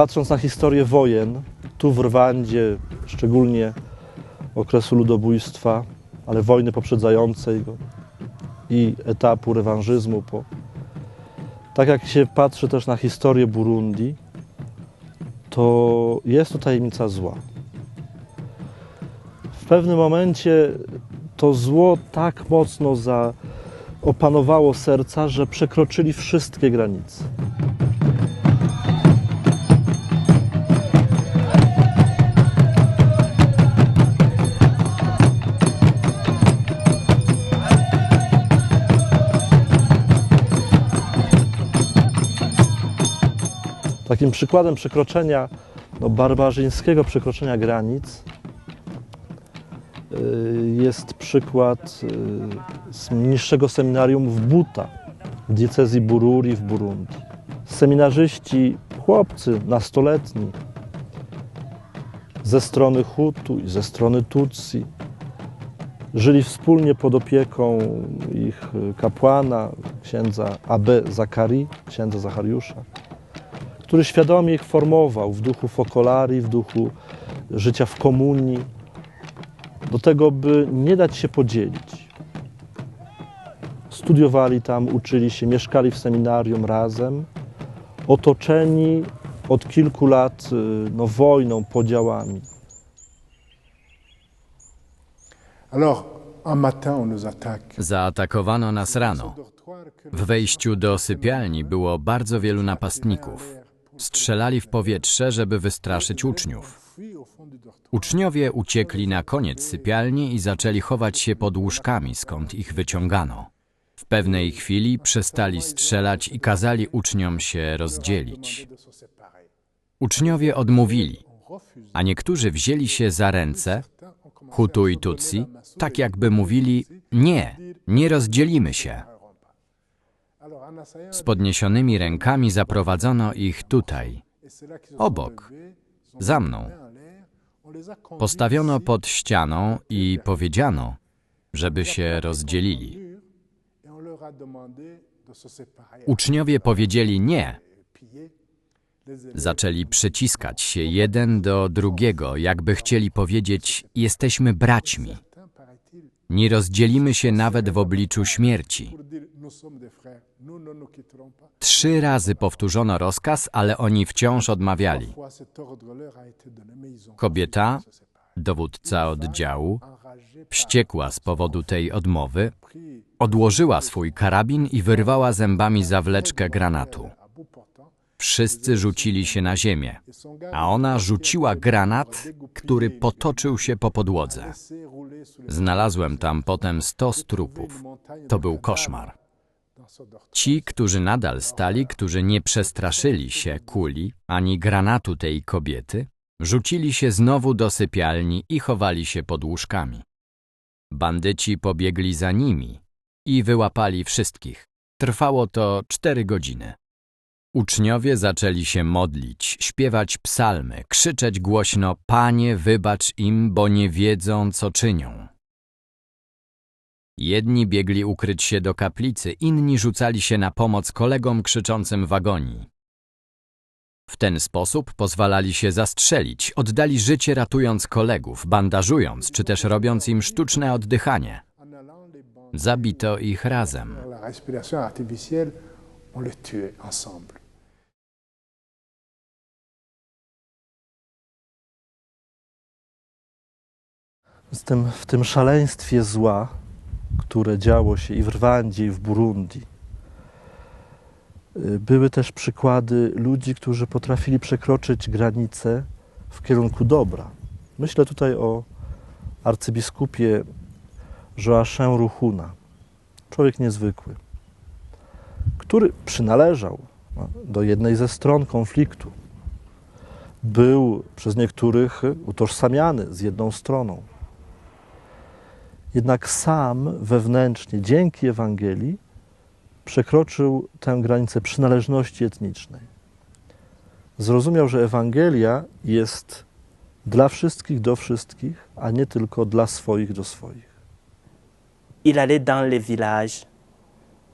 patrząc na historię wojen, tu w Rwandzie, szczególnie okresu ludobójstwa, ale wojny poprzedzającej go i etapu rewanżyzmu, po, tak jak się patrzy też na historię Burundi, to jest to tajemnica zła. W pewnym momencie to zło tak mocno za, opanowało serca, że przekroczyli wszystkie granice. Takim przykładem przekroczenia, no, barbarzyńskiego przekroczenia granic y, jest przykład y, z niższego seminarium w Buta, w diecezji Bururi w Burundi. Seminarzyści, chłopcy nastoletni, ze strony Hutu i ze strony Tutsi, żyli wspólnie pod opieką ich kapłana, księdza Abe Zakari, księdza Zachariusza który świadomie ich formował w duchu fokolarii, w duchu życia w komunii, do tego, by nie dać się podzielić. Studiowali tam, uczyli się, mieszkali w seminarium razem, otoczeni od kilku lat y, no, wojną, podziałami. Zaatakowano nas rano. W wejściu do sypialni było bardzo wielu napastników. Strzelali w powietrze, żeby wystraszyć uczniów. Uczniowie uciekli na koniec sypialni i zaczęli chować się pod łóżkami, skąd ich wyciągano. W pewnej chwili przestali strzelać i kazali uczniom się rozdzielić. Uczniowie odmówili, a niektórzy wzięli się za ręce, Hutu i Tutsi, tak jakby mówili: Nie, nie rozdzielimy się. Z podniesionymi rękami zaprowadzono ich tutaj, obok, za mną. Postawiono pod ścianą i powiedziano, żeby się rozdzielili. Uczniowie powiedzieli nie. Zaczęli przyciskać się jeden do drugiego, jakby chcieli powiedzieć: Jesteśmy braćmi. Nie rozdzielimy się nawet w obliczu śmierci. Trzy razy powtórzono rozkaz, ale oni wciąż odmawiali. Kobieta, dowódca oddziału, wściekła z powodu tej odmowy, odłożyła swój karabin i wyrwała zębami zawleczkę granatu. Wszyscy rzucili się na ziemię, a ona rzuciła granat, który potoczył się po podłodze. Znalazłem tam potem sto trupów. To był koszmar. Ci, którzy nadal stali, którzy nie przestraszyli się kuli ani granatu tej kobiety, rzucili się znowu do sypialni i chowali się pod łóżkami. Bandyci pobiegli za nimi i wyłapali wszystkich. Trwało to cztery godziny. Uczniowie zaczęli się modlić, śpiewać psalmy, krzyczeć głośno: Panie, wybacz im, bo nie wiedzą, co czynią. Jedni biegli ukryć się do kaplicy, inni rzucali się na pomoc kolegom krzyczącym w agonii. W ten sposób pozwalali się zastrzelić, oddali życie ratując kolegów, bandażując czy też robiąc im sztuczne oddychanie. Zabito ich razem. Z tym, w tym szaleństwie zła, które działo się i w Rwandzie, i w Burundi, y, były też przykłady ludzi, którzy potrafili przekroczyć granice w kierunku dobra. Myślę tutaj o arcybiskupie Joachim Ruchuna, człowiek niezwykły, który przynależał no, do jednej ze stron konfliktu. Był przez niektórych utożsamiany z jedną stroną. Jednak sam wewnętrznie, dzięki Ewangelii, przekroczył tę granicę przynależności etnicznej. Zrozumiał, że Ewangelia jest dla wszystkich, do wszystkich, a nie tylko dla swoich, do swoich. il allait dans les villages,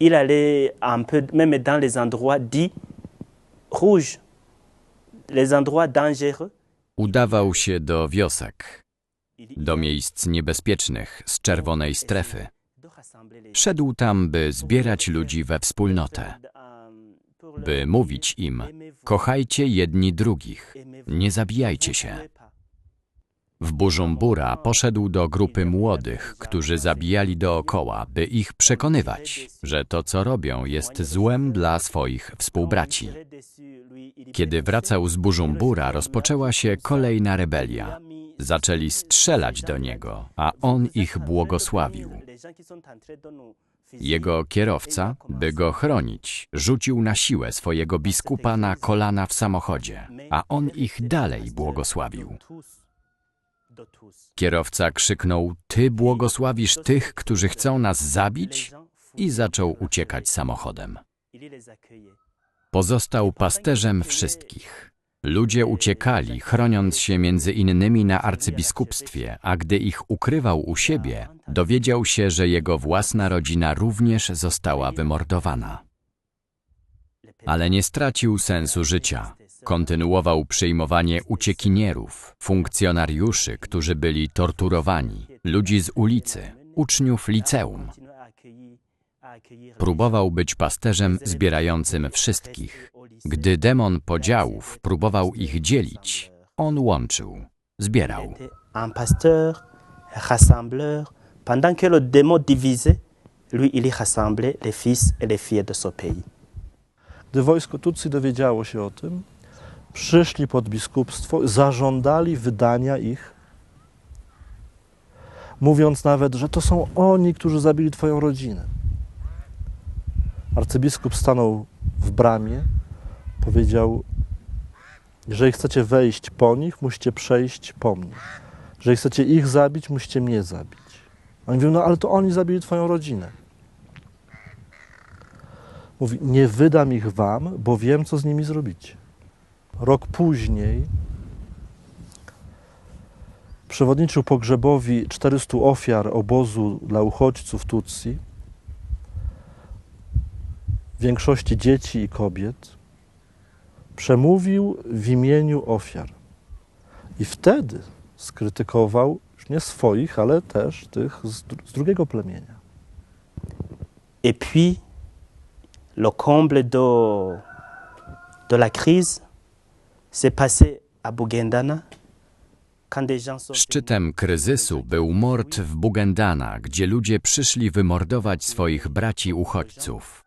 il allait un peu, même dans les endroits dits rouges, les endroits dangereux. Udawał się do wiosek, do miejsc niebezpiecznych z czerwonej strefy. Szedł tam, by zbierać ludzi we wspólnotę, by mówić im: kochajcie jedni drugich, nie zabijajcie się. W Burzumbura poszedł do grupy młodych, którzy zabijali dookoła, by ich przekonywać, że to, co robią, jest złem dla swoich współbraci. Kiedy wracał z Burzumbura, rozpoczęła się kolejna rebelia. Zaczęli strzelać do niego, a on ich błogosławił. Jego kierowca, by go chronić, rzucił na siłę swojego biskupa na kolana w samochodzie, a on ich dalej błogosławił. Kierowca krzyknął: Ty błogosławisz tych, którzy chcą nas zabić? I zaczął uciekać samochodem. Pozostał pasterzem wszystkich. Ludzie uciekali, chroniąc się między innymi na arcybiskupstwie, a gdy ich ukrywał u siebie, dowiedział się, że jego własna rodzina również została wymordowana. Ale nie stracił sensu życia. Kontynuował przyjmowanie uciekinierów, funkcjonariuszy, którzy byli torturowani, ludzi z ulicy, uczniów liceum. Próbował być pasterzem zbierającym wszystkich. Gdy demon podziałów próbował ich dzielić, on łączył, zbierał. Un pasteur, rassembleur. Pendant que le démon divisait, lui, il y rassemblait les fils et les filles de pays. Gdy wojsko Tutsi dowiedziało się o tym, przyszli pod biskupstwo, zażądali wydania ich, mówiąc nawet, że to są oni, którzy zabili Twoją rodzinę. Arcybiskup stanął w bramie, powiedział: Jeżeli chcecie wejść po nich, musicie przejść po mnie. Jeżeli chcecie ich zabić, musicie mnie zabić. Oni mówią: No ale to oni zabili Twoją rodzinę. Mówi: Nie wydam ich wam, bo wiem, co z nimi zrobicie. Rok później przewodniczył pogrzebowi 400 ofiar obozu dla uchodźców Tutsi, w większości dzieci i kobiet. Przemówił w imieniu ofiar. I wtedy skrytykował już nie swoich, ale też tych z, z drugiego plemienia. Et puis, le comble de, de la crise s'est passé à sont Szczytem kryzysu był mord w Bugendana, gdzie ludzie przyszli wymordować swoich braci uchodźców.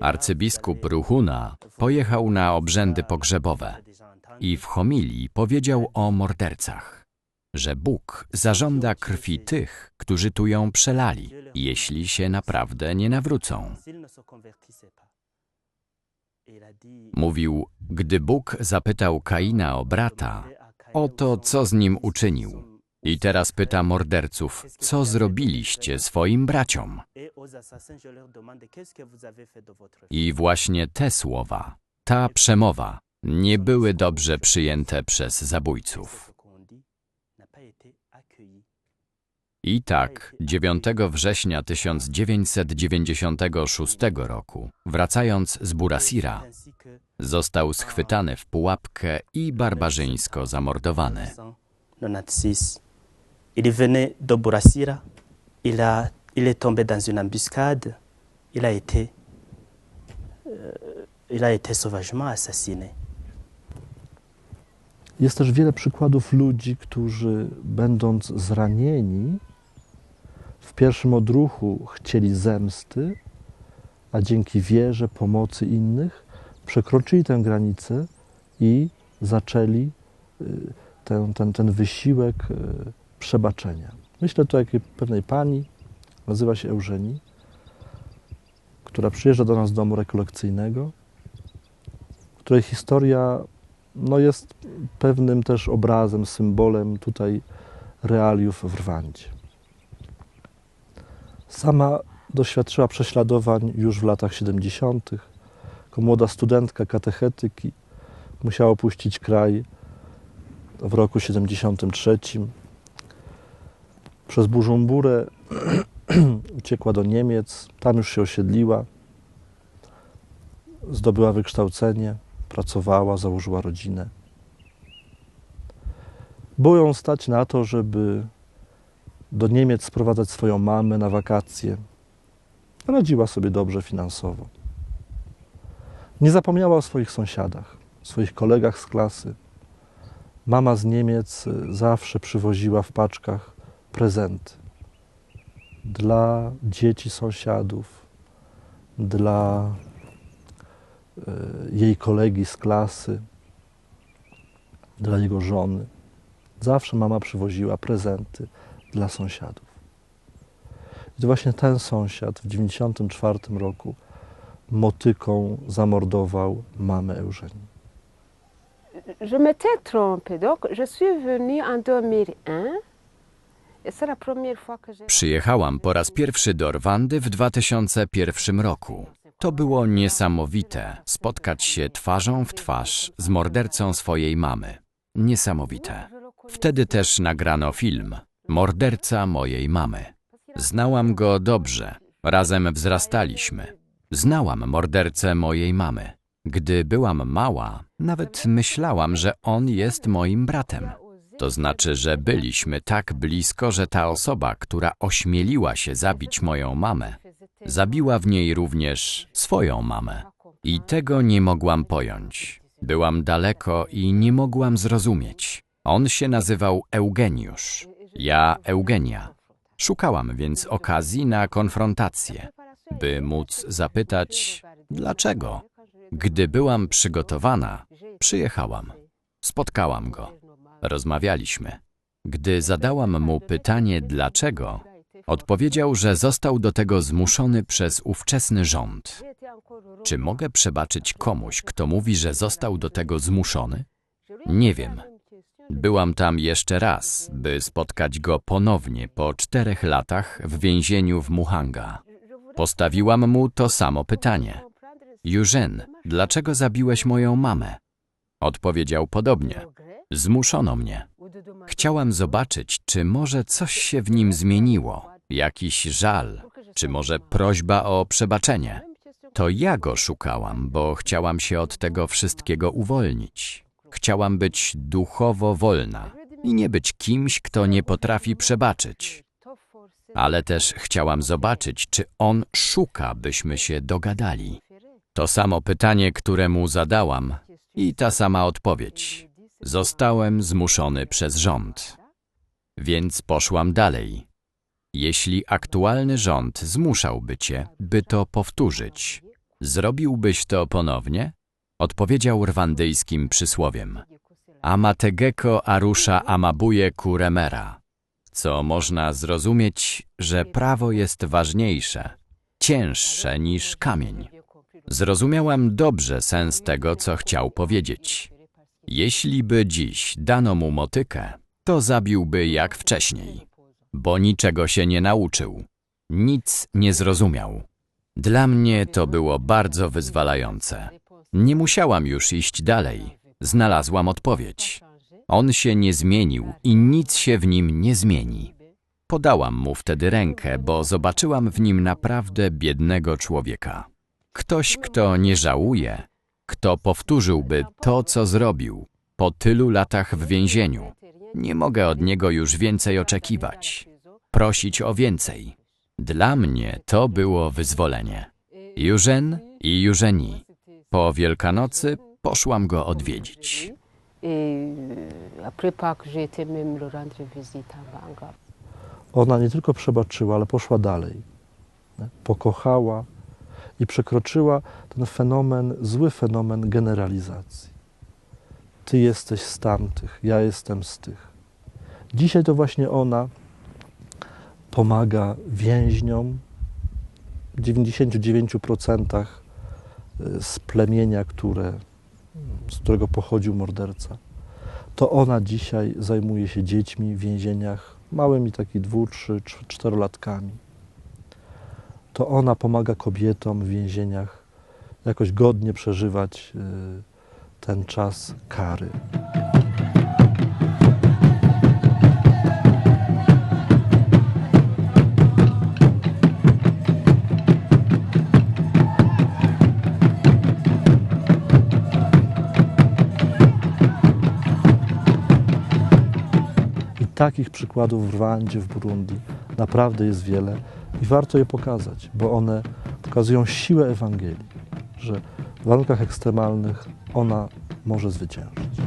Arcybiskup Ruhuna pojechał na obrzędy pogrzebowe i w homilii powiedział o mordercach, że Bóg zażąda krwi tych, którzy tu ją przelali, jeśli się naprawdę nie nawrócą. Mówił, gdy Bóg zapytał Kaina o brata, o to, co z nim uczynił. I teraz pyta morderców, co zrobiliście swoim braciom? I właśnie te słowa, ta przemowa, nie były dobrze przyjęte przez zabójców. I tak 9 września 1996 roku, wracając z Burasira, został schwytany w pułapkę i barbarzyńsko zamordowany. 1996. Il venait de Bourasira. Il, a, il est tombé dans une embuscade. Il a été, euh, il a été sauvagement assassiné. Jest też wiele przykładów ludzi, którzy, będąc zranieni, w pierwszym odruchu chcieli zemsty, a dzięki wierze, pomocy innych przekroczyli tę granicę i zaczęli y, ten, ten, ten wysiłek y, przebaczenia. Myślę tu o pewnej pani, nazywa się Eugenie, która przyjeżdża do nas z domu rekolekcyjnego, której historia no, jest pewnym też obrazem, symbolem tutaj realiów w Rwandzie. Sama doświadczyła prześladowań już w latach 70. Jako młoda studentka katechetyki musiała opuścić kraj w roku 73. Przez Burzumburę uciekła do Niemiec, tam już się osiedliła, zdobyła wykształcenie pracowała, założyła rodzinę. Było ją stać na to, żeby do Niemiec sprowadzać swoją mamę na wakacje. Radziła sobie dobrze finansowo. Nie zapomniała o swoich sąsiadach, swoich kolegach z klasy. Mama z Niemiec y, zawsze przywoziła w paczkach prezenty dla dzieci sąsiadów, dla y, jej kolegi z klasy, dla jego żony. Zawsze mama przywoziła prezenty dla sąsiadów. I to właśnie ten sąsiad w 1994 roku motyką zamordował mamę Eugenii. Je m'étais trompée. Donc, je suis venue en 2001. Przyjechałam po raz pierwszy do Rwandy w 2001 roku. To było niesamowite spotkać się twarzą w twarz z mordercą swojej mamy. Niesamowite. Wtedy też nagrano film Morderca mojej mamy. Znałam go dobrze. Razem wzrastaliśmy. Znałam mordercę mojej mamy. Gdy byłam mała, nawet myślałam, że on jest moim bratem. To znaczy, że byliśmy tak blisko, że ta osoba, która ośmieliła się zabić moją mamę, zabiła w niej również swoją mamę. I tego nie mogłam pojąć. Byłam daleko i nie mogłam zrozumieć. On się nazywał Eugeniusz, ja Eugenia. Szukałam więc okazji na konfrontację, by móc zapytać, dlaczego. Gdy byłam przygotowana, przyjechałam. Spotkałam go. Rozmawialiśmy. Gdy zadałam mu pytanie dlaczego, odpowiedział, że został do tego zmuszony przez ówczesny rząd. Czy mogę przebaczyć komuś, kto mówi, że został do tego zmuszony? Nie wiem. Byłam tam jeszcze raz, by spotkać go ponownie po czterech latach w więzieniu w Muhanga. Postawiłam mu to samo pytanie. Jużen, dlaczego zabiłeś moją mamę? Odpowiedział podobnie. Zmuszono mnie. Chciałam zobaczyć, czy może coś się w nim zmieniło, jakiś żal, czy może prośba o przebaczenie. To ja go szukałam, bo chciałam się od tego wszystkiego uwolnić. Chciałam być duchowo wolna i nie być kimś, kto nie potrafi przebaczyć. Ale też chciałam zobaczyć, czy on szuka, byśmy się dogadali. To samo pytanie, które mu zadałam i ta sama odpowiedź. Zostałem zmuszony przez rząd. Więc poszłam dalej. Jeśli aktualny rząd zmuszałby cię, by to powtórzyć, zrobiłbyś to ponownie? Odpowiedział rwandyjskim przysłowiem. Amategeko arusza amabuje kuremera, co można zrozumieć, że prawo jest ważniejsze, cięższe niż kamień. Zrozumiałam dobrze sens tego, co chciał powiedzieć. Jeśli by dziś dano mu motykę, to zabiłby jak wcześniej, bo niczego się nie nauczył, nic nie zrozumiał. Dla mnie to było bardzo wyzwalające. Nie musiałam już iść dalej. Znalazłam odpowiedź. On się nie zmienił i nic się w nim nie zmieni. Podałam mu wtedy rękę, bo zobaczyłam w nim naprawdę biednego człowieka. Ktoś, kto nie żałuje, kto powtórzyłby to, co zrobił po tylu latach w więzieniu. Nie mogę od niego już więcej oczekiwać, prosić o więcej. Dla mnie to było wyzwolenie. Jużen i Jużeni. Po Wielkanocy poszłam go odwiedzić. Banga. Ona nie tylko przebaczyła, ale poszła dalej. Pokochała i przekroczyła ten fenomen, zły fenomen generalizacji. Ty jesteś z tamtych, ja jestem z tych. Dzisiaj to właśnie ona pomaga więźniom w 99% z plemienia, które, z którego pochodził morderca. To ona dzisiaj zajmuje się dziećmi w więzieniach, małymi takimi dwu, trzy, cz- czterolatkami to ona pomaga kobietom w więzieniach jakoś godnie przeżywać y, ten czas kary. I Takich przykładów w Rwandzie, w Burundi naprawdę jest wiele i warto je pokazać, bo one pokazują siłę Ewangelii, że w warunkach ekstremalnych ona może zwyciężyć.